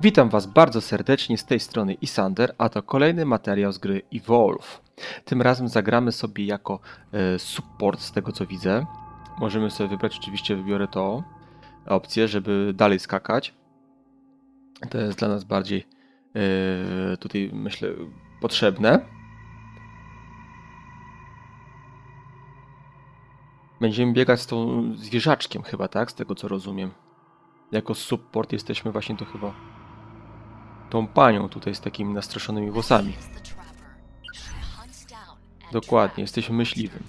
Witam Was bardzo serdecznie z tej strony Isander, a to kolejny materiał z gry Evolve. Tym razem zagramy sobie jako e, support, z tego co widzę. Możemy sobie wybrać, oczywiście wybiorę to, opcję, żeby dalej skakać. To jest dla nas bardziej e, tutaj, myślę, potrzebne. Będziemy biegać z tą zwierzaczkiem chyba, tak? Z tego co rozumiem. Jako support jesteśmy właśnie to chyba tą panią tutaj z takimi nastraszonymi włosami. Dokładnie, jesteśmy myśliwym.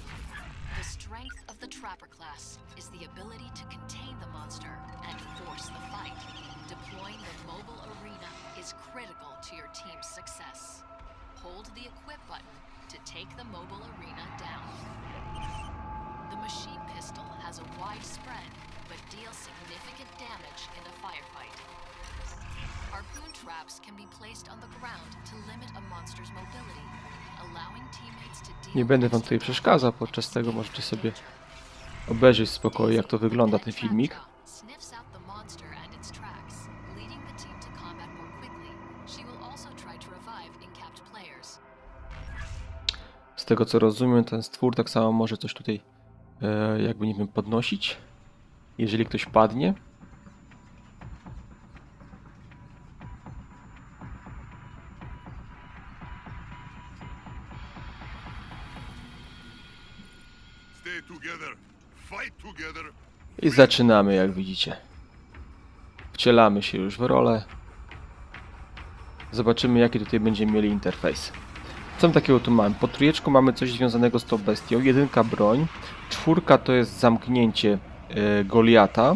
Nie będę wam tutaj przeszkadzał podczas tego, możecie sobie obejrzeć w spokoju jak to wygląda ten filmik. Z tego co rozumiem, ten stwór tak samo może coś tutaj e, jakby nie wiem, podnosić. Jeżeli ktoś padnie. I zaczynamy jak widzicie. Wcielamy się już w rolę. Zobaczymy jaki tutaj będziemy mieli interfejs. Co my takiego tu mamy? Po trójeczku mamy coś związanego z tą bestią. Jedynka broń. Czwórka to jest zamknięcie e, Goliata.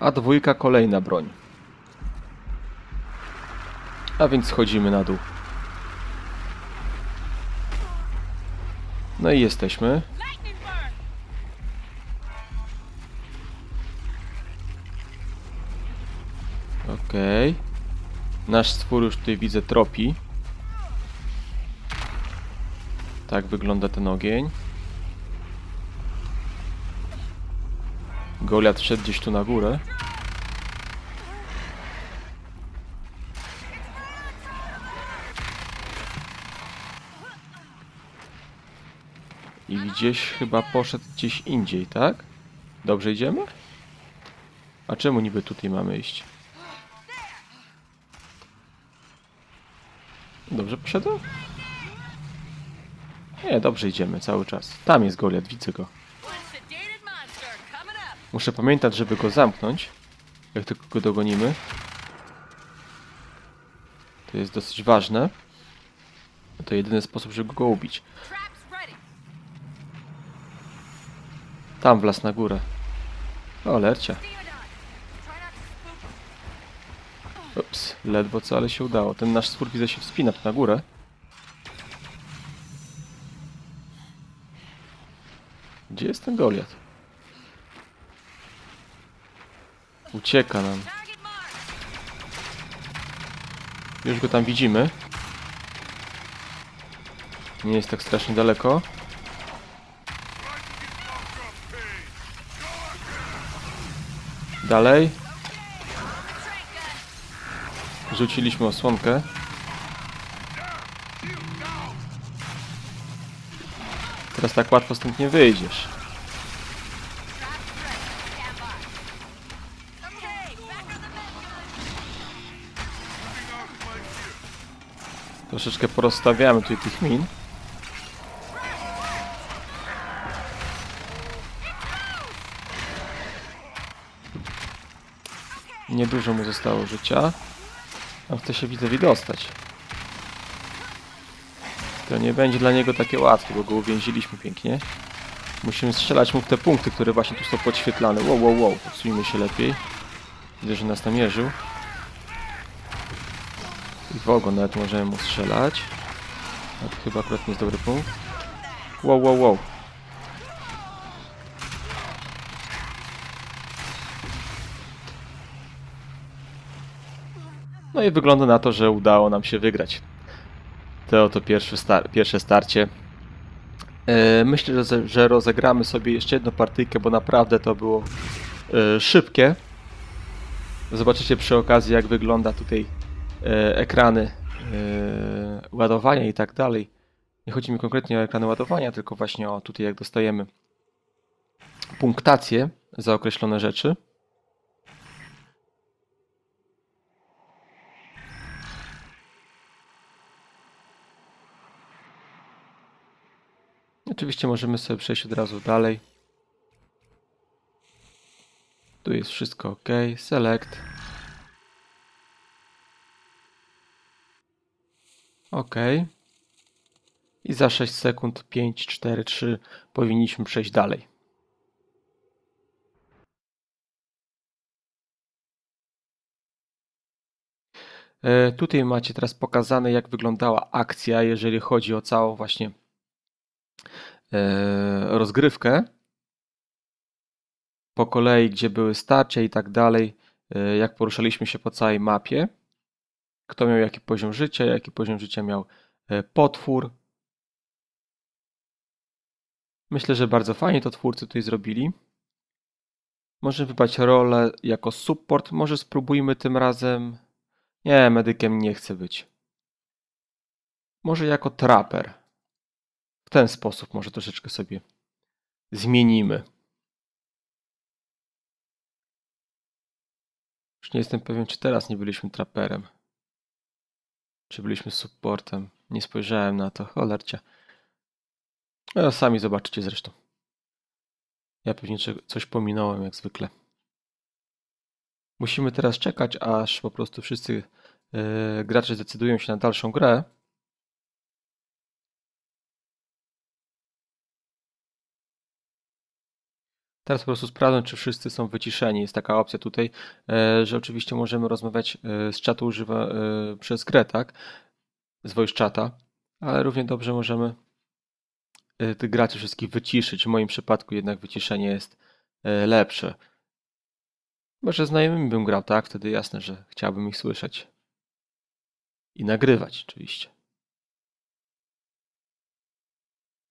A dwójka kolejna broń. A więc schodzimy na dół. No i jesteśmy. Okej. Nasz stwór już tutaj widzę tropi. Tak wygląda ten ogień. Goliat szedł gdzieś tu na górę. I gdzieś chyba poszedł gdzieś indziej, tak? Dobrze idziemy? A czemu niby tutaj mamy iść? Dobrze poszedłem? Nie, dobrze idziemy cały czas. Tam jest Goliat, widzę go. Muszę pamiętać, żeby go zamknąć. Jak tylko go dogonimy. To jest dosyć ważne. To jedyny sposób, żeby go ubić. Tam wlazł na górę. O, lercia. Ups, ledwo co, ale się udało. Ten nasz stwór widzę się wspina na górę. Gdzie jest ten Goliat? Ucieka nam. Już go tam widzimy. Nie jest tak strasznie daleko. Dalej. Rzuciliśmy osłonkę. Teraz tak łatwo stąd nie wyjdziesz. Troszeczkę porozstawiamy tutaj tych min. Niedużo mu zostało życia. A chce się widzę dostać. To nie będzie dla niego takie łatwe, bo go uwięziliśmy pięknie. Musimy strzelać mu w te punkty, które właśnie tu są podświetlane. Wow, wow, wow. Odsuńmy się lepiej. Widzę, że nas namierzył. I w ogon nawet możemy mu strzelać. To chyba akurat nie jest dobry punkt. Wow, wow, wow. No i wygląda na to, że udało nam się wygrać. To oto pierwsze, star pierwsze starcie. E, myślę, że, że rozegramy sobie jeszcze jedną partyjkę, bo naprawdę to było e, szybkie. Zobaczycie przy okazji, jak wygląda tutaj e, ekrany ładowania i tak dalej. Nie chodzi mi konkretnie o ekrany ładowania, tylko właśnie o tutaj, jak dostajemy punktację za określone rzeczy. Oczywiście możemy sobie przejść od razu dalej. Tu jest wszystko ok. Select. OK. I za 6 sekund 5, 4, 3 powinniśmy przejść dalej. E, tutaj macie teraz pokazane, jak wyglądała akcja, jeżeli chodzi o całą właśnie rozgrywkę. Po kolei, gdzie były starcia i tak dalej, e, jak poruszaliśmy się po całej mapie. Kto miał jaki poziom życia, jaki poziom życia miał potwór. Myślę, że bardzo fajnie to twórcy tutaj zrobili. Może wybrać rolę jako support. Może spróbujmy tym razem nie, medykiem nie chcę być. Może jako traper. W ten sposób może troszeczkę sobie zmienimy. Już nie jestem pewien, czy teraz nie byliśmy traperem. Czy byliśmy supportem. Nie spojrzałem na to. Cholercie. No, sami zobaczycie zresztą. Ja pewnie coś pominąłem, jak zwykle. Musimy teraz czekać, aż po prostu wszyscy yy, gracze zdecydują się na dalszą grę. Teraz po prostu sprawdzę, czy wszyscy są wyciszeni. Jest taka opcja tutaj, yy, że oczywiście możemy rozmawiać yy, z czatu używa, przez grę, tak? Z voice chata, ale równie dobrze możemy tych graczy wszystkich wyciszyć. W moim przypadku jednak wyciszenie jest lepsze. Może znajomymi bym grał, tak? Wtedy jasne, że chciałbym ich słyszeć. I nagrywać, oczywiście.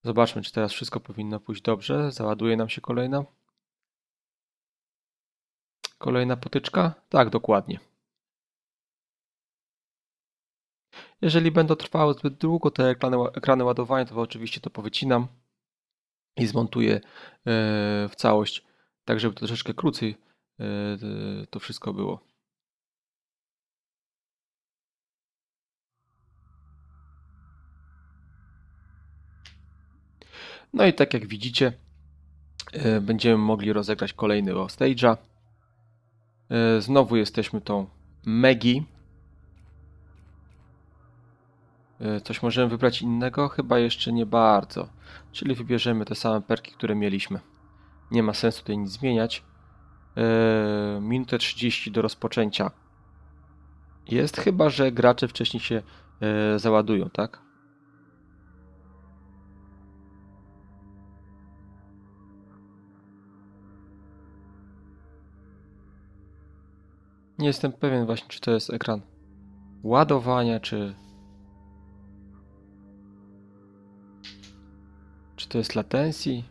Zobaczmy, czy teraz wszystko powinno pójść dobrze. Załaduje nam się kolejna. Kolejna potyczka? Tak, dokładnie. Jeżeli będą trwały zbyt długo te ekrany, ekrany ładowania, to oczywiście to powycinam i zmontuję e, w całość, tak żeby troszeczkę krócej E, to wszystko było. No i tak jak widzicie, e, będziemy mogli rozegrać kolejnego stage'a. E, znowu jesteśmy tą Megi. Coś możemy wybrać innego? Chyba jeszcze nie bardzo. Czyli wybierzemy te same perki, które mieliśmy. Nie ma sensu tutaj nic zmieniać. Yy, minutę 30 do rozpoczęcia jest, chyba że gracze wcześniej się załadują, tak? Nie jestem pewien właśnie, czy to jest ekran ładowania, czy... Czy to jest latencji?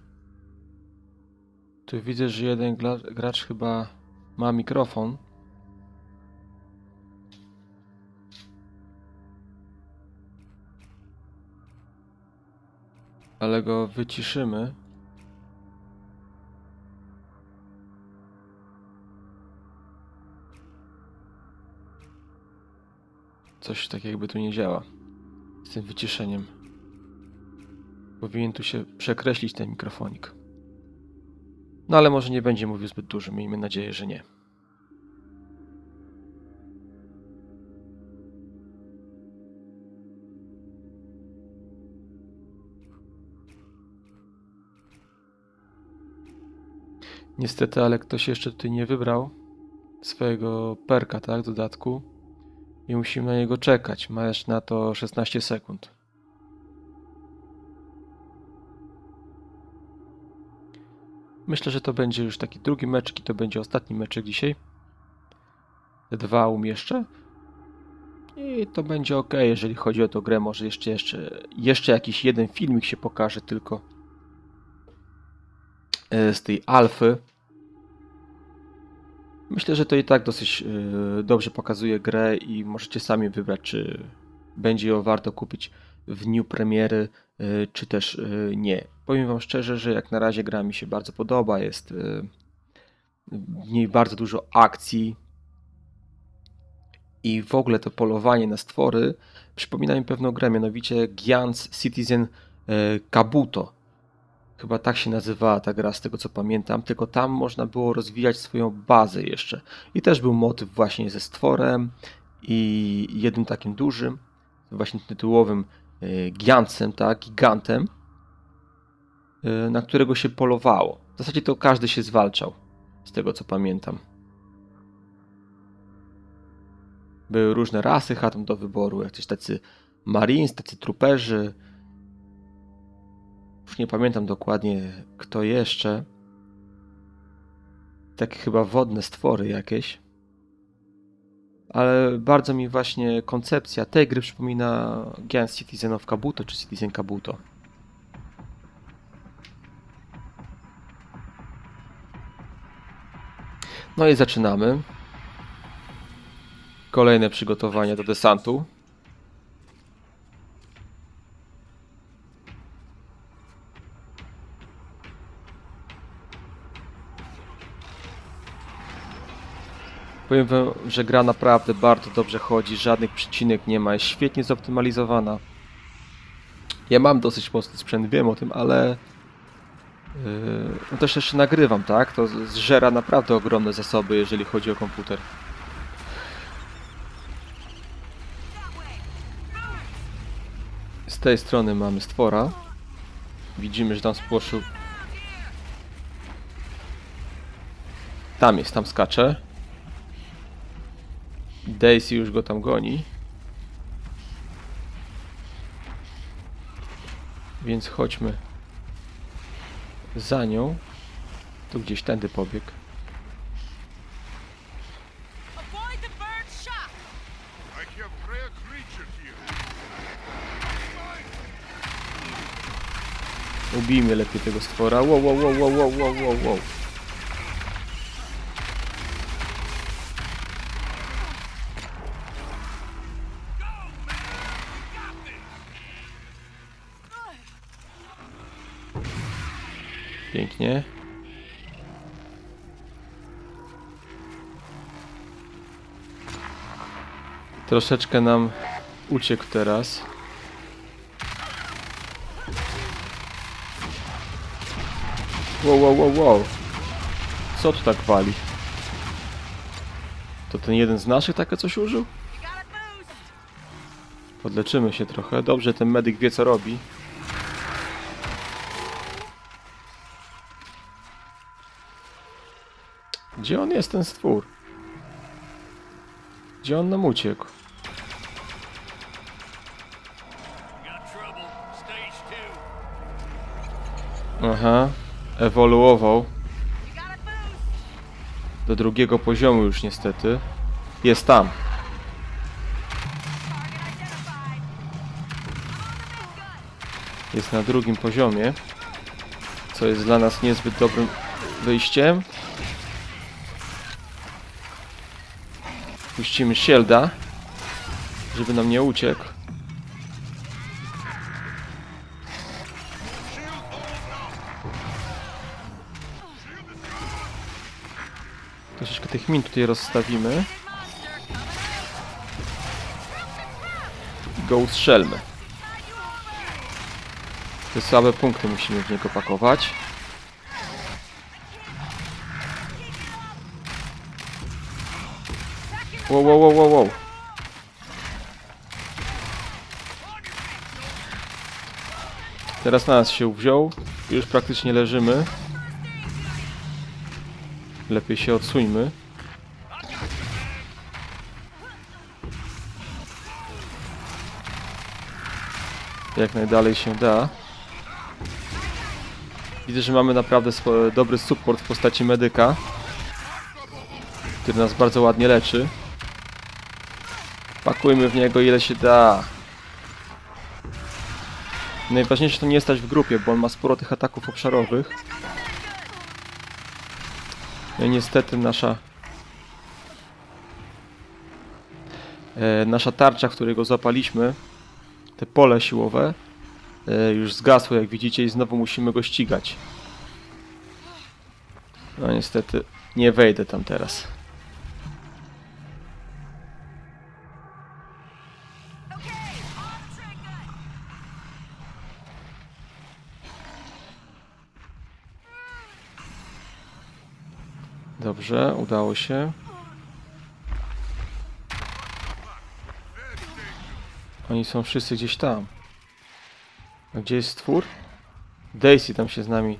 Tu widzę, że jeden gracz chyba ma mikrofon. Ale go wyciszymy. Coś tak jakby tu nie działa z tym wyciszeniem. Powinien tu się przekreślić ten mikrofonik. No ale może nie będzie mówił zbyt dużo, miejmy nadzieję, że nie. Niestety, ale ktoś jeszcze tutaj nie wybrał swojego perka, tak, dodatku i musimy na niego czekać. Masz na to 16 sekund. Myślę, że to będzie już taki drugi meczek i to będzie ostatni meczek dzisiaj. Dwa umieszczę. I to będzie ok, jeżeli chodzi o tę grę. Może jeszcze, jeszcze, jeszcze jakiś jeden filmik się pokaże tylko e, z tej alfy. Myślę, że to i tak dosyć yy, dobrze pokazuje grę i możecie sami wybrać, czy będzie ją warto kupić w dniu premiery, yy, czy też yy, nie. Powiem Wam szczerze, że jak na razie gra mi się bardzo podoba, jest w niej bardzo dużo akcji i w ogóle to polowanie na stwory przypomina mi pewną grę, mianowicie Giants Citizen Kabuto. Chyba tak się nazywała ta gra, z tego co pamiętam, tylko tam można było rozwijać swoją bazę jeszcze. I też był motyw właśnie ze stworem i jednym takim dużym, właśnie tytułowym y, giancem, tak, gigantem, y, na którego się polowało. W zasadzie to każdy się zwalczał, z tego co pamiętam. Były różne rasy chatom do wyboru, jakieś tacy marines, tacy truperzy, nie pamiętam dokładnie kto jeszcze. Takie chyba wodne stwory jakieś. Ale bardzo mi właśnie koncepcja tej gry przypomina Giant Citizen of Kabuto czy Citizen Kabuto. No i zaczynamy. Kolejne przygotowania do desantu. Powiem wam, że gra naprawdę bardzo dobrze chodzi, żadnych przycinek nie ma, jest świetnie zoptymalizowana. Ja mam dosyć mocny sprzęt, wiem o tym, ale yy, no też jeszcze nagrywam, tak? To zżera naprawdę ogromne zasoby, jeżeli chodzi o komputer. Z tej strony mamy stwora. Widzimy, że tam spłoszył. Tam jest, tam skacze. Daisy już go tam goni. Więc chodźmy za nią. Tu gdzieś tędy pobiegł. Here. Ubijmy lepiej tego stwora. Wow, wow, wow, wow, wow, wow, wow, Troszeczkę nam uciekł teraz. Wow, wow, wow, wow. Co tu tak wali? To ten jeden z naszych takie coś użył? Podleczymy się trochę. Dobrze, ten medyk wie co robi. Gdzie on jest, ten stwór? Gdzie on nam uciekł? Aha, ewoluował do drugiego poziomu już niestety. Jest tam. Jest na drugim poziomie. Co jest dla nas niezbyt dobrym wyjściem. Puścimy Shielda, żeby nam nie uciekł. Troszeczkę tych min tutaj rozstawimy. I go ustrzelmy. Te słabe punkty musimy w niego pakować. Wow, wow, wow, wow, wow. Teraz na nas się wziął. Już praktycznie leżymy. Lepiej się odsuńmy. Jak najdalej się da. Widzę, że mamy naprawdę dobry support w postaci medyka, który nas bardzo ładnie leczy pakujmy w niego ile się da. Najważniejsze to nie stać w grupie, bo on ma sporo tych ataków obszarowych. No i niestety nasza... E, nasza tarcza, w której go zapaliśmy, te pole siłowe, e, już zgasło, jak widzicie, i znowu musimy go ścigać. No niestety nie wejdę tam teraz. Dobrze, udało się. Oni są wszyscy gdzieś tam. A gdzie jest stwór? Daisy tam się z nami.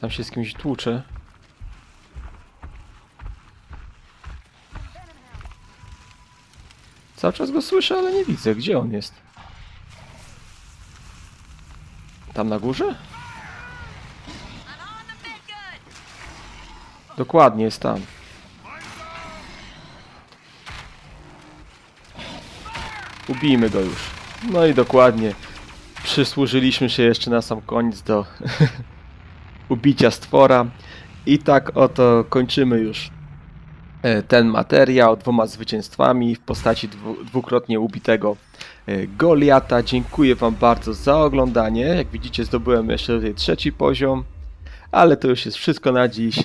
Tam się z kimś tłucze. Cały czas go słyszę, ale nie widzę. Gdzie on jest? Tam na górze? Dokładnie jest tam. Ubijmy go już. No i dokładnie. Przysłużyliśmy się jeszcze na sam koniec do ubicia stwora. I tak oto kończymy już e, ten materiał dwoma zwycięstwami w postaci dwu, dwukrotnie ubitego e, Goliata. Dziękuję Wam bardzo za oglądanie. Jak widzicie zdobyłem jeszcze tutaj trzeci poziom. Ale to już jest wszystko na dziś.